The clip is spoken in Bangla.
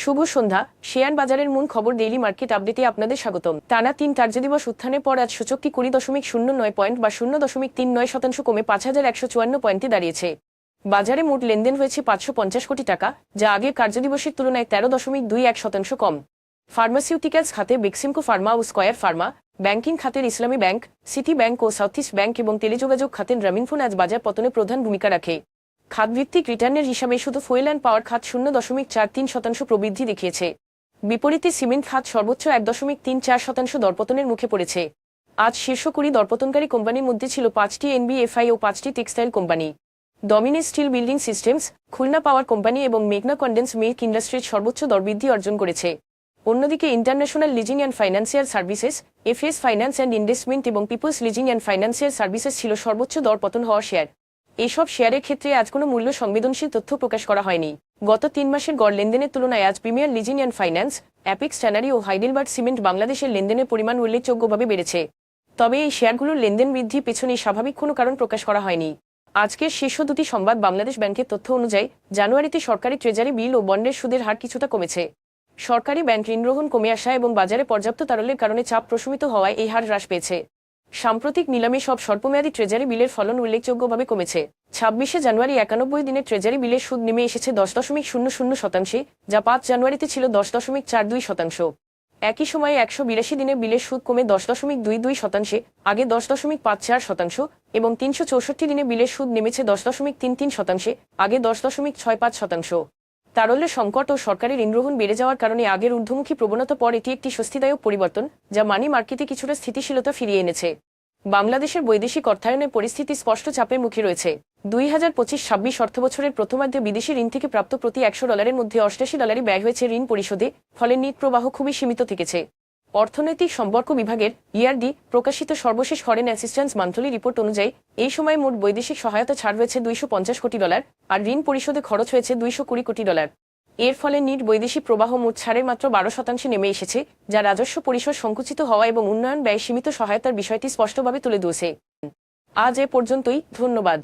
শুভ সন্ধ্যা। শেয়ার বাজারের মূল খবর ডেইলি মার্কেট আপডেটে আপনাদের স্বাগতম। টানা তিন কার্যদিবস উত্থানের পর আজ সূচকটি কুড়ি দশমিক শূন্য নয় পয়েন্ট বা শূন্য দশমিক তিন নয় শতাংশ কমে পাঁচ হাজার একশো চুয়ান্ন পয়েন্টে দাঁড়িয়েছে। বাজারে মোট লেনদেন হয়েছে পাঁচশো পঞ্চাশ কোটি টাকা, যা আগের কার্যদিবসের তুলনায় তেরো দশমিক দুই এক শতাংশ কম। ফার্মাসিউটিক্যালস খাতে বেক্সিমকো ফার্মা ও স্কয়ার ফার্মা, ব্যাংকিং খাতের ইসলামী ব্যাংক, সিটি ব্যাংক ও সাউথ ইস্ট ব্যাংক এবং টেলিযোগাযোগ খাতের গ্রামীণফোন আজ বাজার পতনে প্রধান ভূমিকা রাখে। খাতভিত্তিক রিটার্নের হিসাবে শুধু ফুয়েল অ্যান্ড পাওয়ার খাত শূন্য দশমিক চার তিন শতাংশ প্রবৃদ্ধি দেখিয়েছে। বিপরীতে সিমেন্ট খাত সর্বোচ্চ এক দশমিক তিন চার শতাংশ দরপতনের মুখে পড়েছে। আজ শীর্ষ কুড়ি দরপতনকারী কোম্পানির মধ্যে ছিল পাঁচটি এনবিএফআই ও পাঁচটি textile company. Dominage steel building systems, Khulna power company এবং মেঘনা কন্ডেন্স মিল্ক ইন্ডাস্ট্রির সর্বোচ্চ দরবৃদ্ধি অর্জন করেছে। অন্যদিকে international leasing and financial services, FS finance and investment এবং Peoples leasing and financial services ছিল সর্বোচ্চ দর পতন হওয়া শেয়ার। এসব শেয়ারের ক্ষেত্রে আজ কোনো মূল্য সংবেদনশীল তথ্য প্রকাশ করা হয়নি। গত তিন মাসের গড় লেনদেনের তুলনায় আজ premier leasing and finance, Apex tannery O Heidelberg cement বাংলাদেশের লেনদেনের পরিমাণ উল্লেখযোগ্যভাবে বেড়েছে। তবে এই শেয়ারগুলোর লেনদেন বৃদ্ধি পেছনে স্বাভাবিক কোনো কারণ প্রকাশ করা হয়নি। আজকের শীর্ষ দুটি সংবাদ বাংলাদেশ ব্যাংকের তথ্য অনুযায়ী, জানুয়ারিতে সরকারি ট্রেজারি বিল ও বন্ডের সুদের হার কিছুটা কমেছে। সরকারি ব্যাংক ঋণগ্রহণ কমে আসা এবং বাজারে পর্যাপ্ত তারল্যের কারণে চাপ প্রশমিত হওয়ায় এই হার হ্রাস পেয়েছে। সাম্প্রতিক নিলামে সব স্বল্পমেয়াদী ট্রেজারি বিলের ফলন উল্লেখযোগ্যভাবে কমেছে। ছাব্বিশে জানুয়ারি একানব্বই দিনের ট্রেজারি বিলের সুদ নেমে এসেছে দশ দশমিক শূন্য শূন্য শতাংশে, যা পাঁচ জানুয়ারিতে ছিল দশ দশমিক চার দুই শতাংশ। একই সময়ে একশো বিরাশি দিনে বিলের সুদ কমে দশ দশমিক দুই দুই শতাংশে, আগে দশ দশমিক পাঁচ চার শতাংশ এবং তিনশো চৌষট্টি দিনে বিলের সুদ নেমেছে দশ দশমিক তিন তিন শতাংশে, আগে দশ দশমিক ছয় পাঁচ শতাংশ। তারল্যের সংকট ও সরকারি ঋণগ্রহণ বেড়ে যাওয়ার কারণে আগের ঊর্ধ্বমুখী প্রবণতা পর এটি একটি স্বস্তিদায়ক পরিবর্তন, যা মানি মার্কেটে কিছুটা স্থিতিশীলতা ফিরিয়ে এনেছে। বাংলাদেশের বৈদেশিক অর্থায়নের পরিস্থিতি স্পষ্ট চাপের মুখে রয়েছে। দুই হাজার পঁচিশ ছাব্বিশ অর্থ অর্থবছরের প্রথমার্ধে বিদেশি ঋণ থেকে প্রাপ্ত প্রতি একশো ডলারের মধ্যে অষ্টাশি ডলারই ব্যয় হয়েছে ঋণ পরিশোধে, ফলে নিট প্রবাহ খুবই সীমিত থেকেছে। অর্থনৈতিক সম্পর্ক বিভাগের ইআরডি প্রকাশিত সর্বশেষ ফরেন অ্যাসিস্ট্যান্স মান্থলি রিপোর্ট অনুযায়ী, এই সময় মোট বৈদেশিক সহায়তা ছাড় হয়েছে দুইশো পঞ্চাশ কোটি ডলার আর ঋণ পরিশোধে খরচ হয়েছে দুইশো কুড়ি কোটি ডলার। এর ফলে নিট বৈদেশিক প্রবাহ মোট ছাড়ের মাত্র বারো শতাংশে নেমে এসেছে, যা রাজস্ব পরিসর সংকুচিত হওয়া এবং উন্নয়ন ব্যয় সীমিত সহায়তার বিষয়টি স্পষ্টভাবে তুলে দিয়েছে আজ এ পর্যন্তই, ধন্যবাদ।